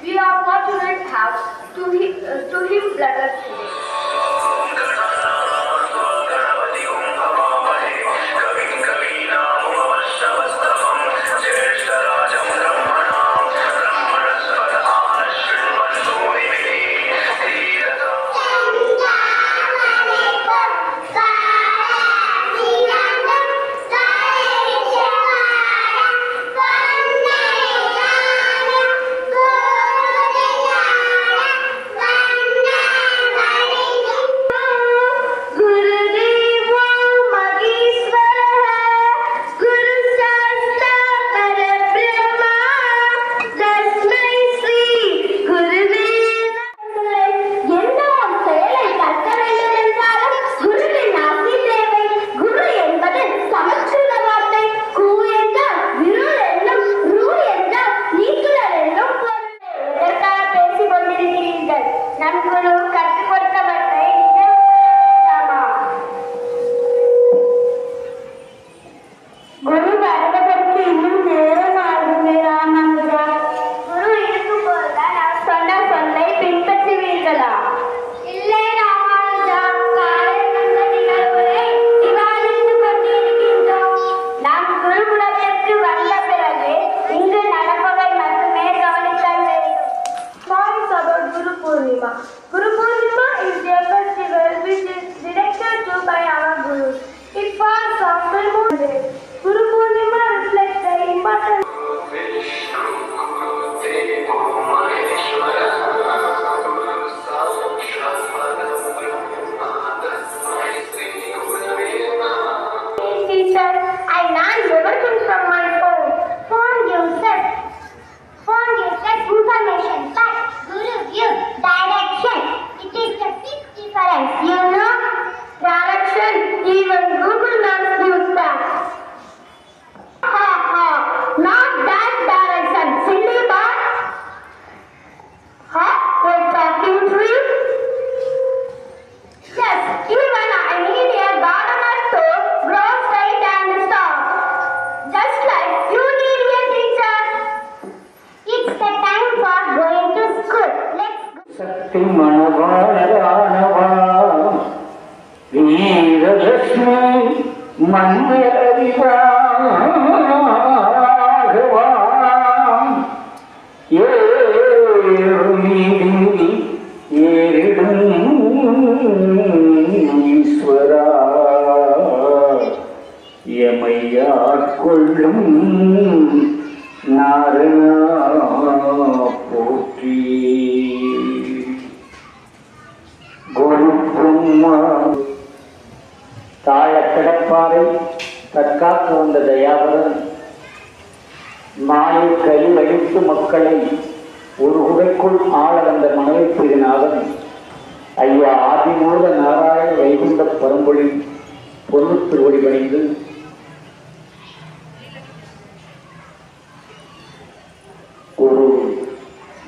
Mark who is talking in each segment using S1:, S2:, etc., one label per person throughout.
S1: We are fortunate to have to him, uh, to him bless today. Purnima. Guru Purnima is a festival which is directed to by our Gurus. It falls full moon day. Guru Purnima reflects the importance Teacher, I learned everything from my
S2: எமையாட்கொள்ளும் நாரணா போற்றி குரு தற்காத்து தாழ வந்த தயாபரன். மாயை கை அழித்து மக்களை ஒரு குகைக்குள் ஆள வந்த மனைவி திருநாதன் ஐயா ஆதிமூல நாராயண வைகுண்ட பரம்பொழி பொருள் திருவடி பணிந்து குரு.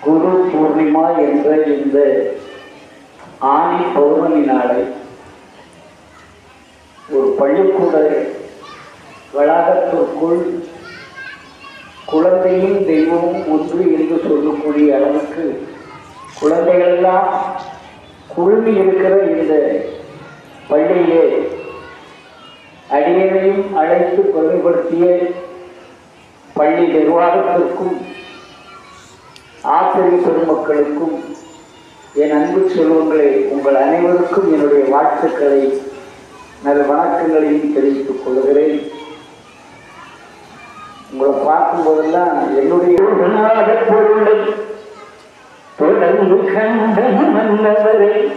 S2: குரு பூர்ணிமா என்ற இந்த ஆணி பௌர்ணமி நாளை ஒரு பள்ளிக்கூட வளாகத்திற்குள் குழந்தையும் தெய்வமும் ஒன்று என்று சொல்லக்கூடிய அளவுக்கு குழந்தைகளெல்லாம் குழுமி இருக்கிற இந்த பள்ளியிலே அடியனையும் அழைத்து கொள்கைப்படுத்திய பள்ளி நிர்வாகத்திற்கும் ஆசிரியர் பெருமக்களுக்கும் என் அன்பு செல்வங்களே உங்கள் அனைவருக்கும் என்னுடைய வாழ்த்துக்களை நல்ல வணக்கங்களையும் தெரிவித்துக் கொள்கிறேன். உங்களை பார்க்கும் போதெல்லாம் என்னுடைய பொருளை தொடர்ந்து கண்ட மன்னவரை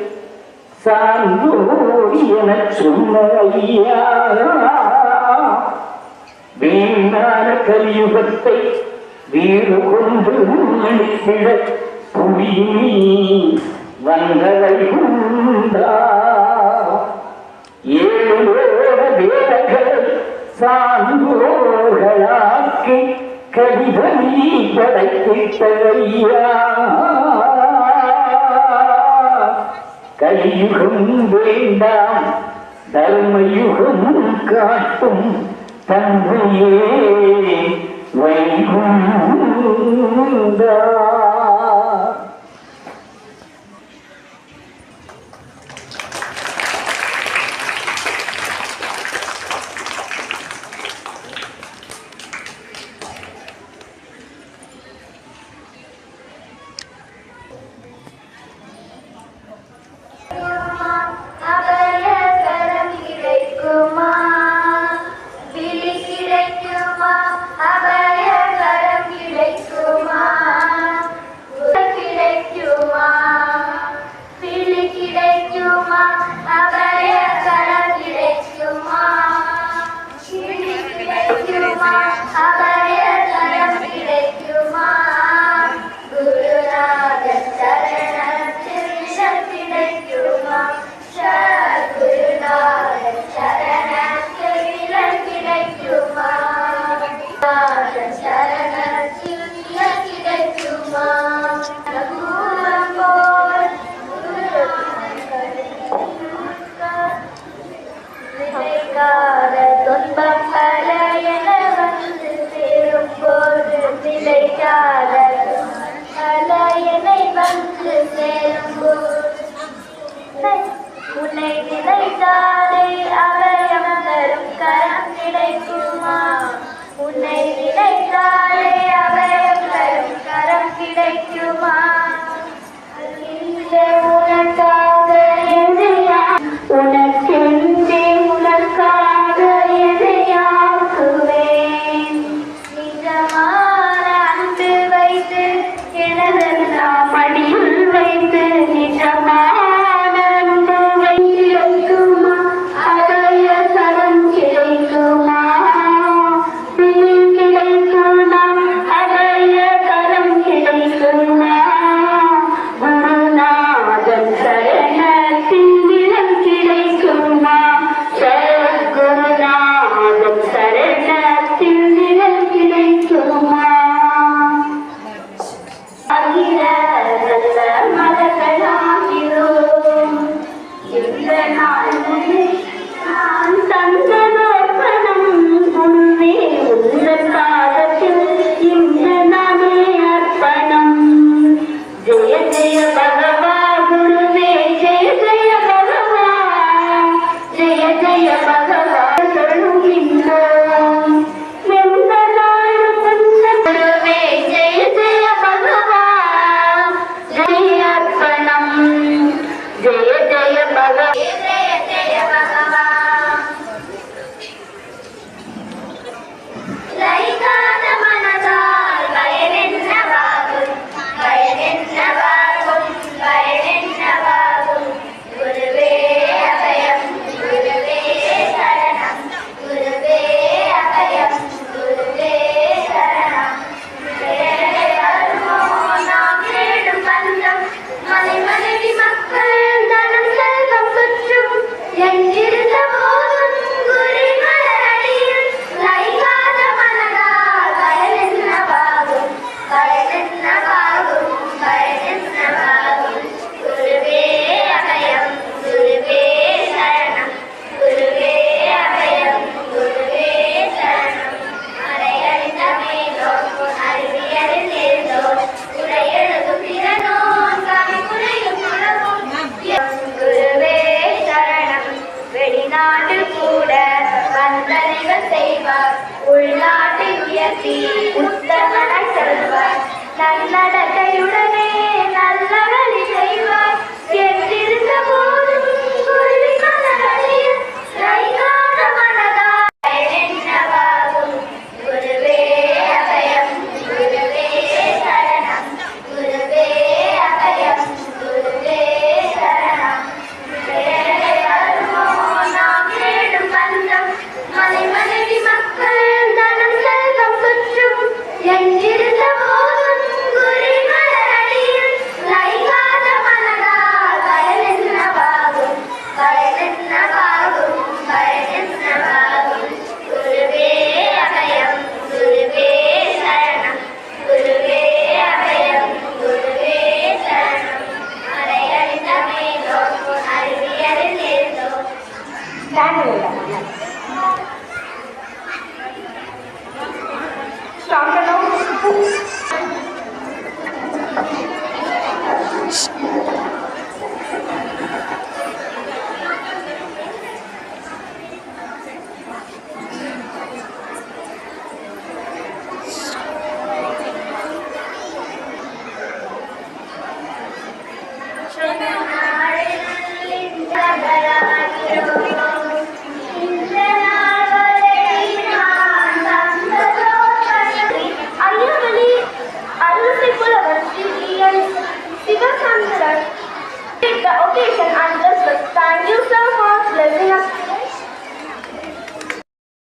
S2: சான்றோடி என சொன்ன ஐயா. வீணான கலியுகத்தை வீடு கொண்டு உன்னிட புவியினி வந்தவை உண்டா? ஏழு வேதங்கள் சான்றோர்களாக்கி கடிதமி படைத்திட்டையா கலியுகம் வேண்டாம் தர்மயுகம் காட்டும்
S3: தன்மையே. Wake up. என்னை நினைத்தாலே அவயம் தரும் கரம் கிடைக்குமா? உன்னை நினைத்தாலே
S4: Maria,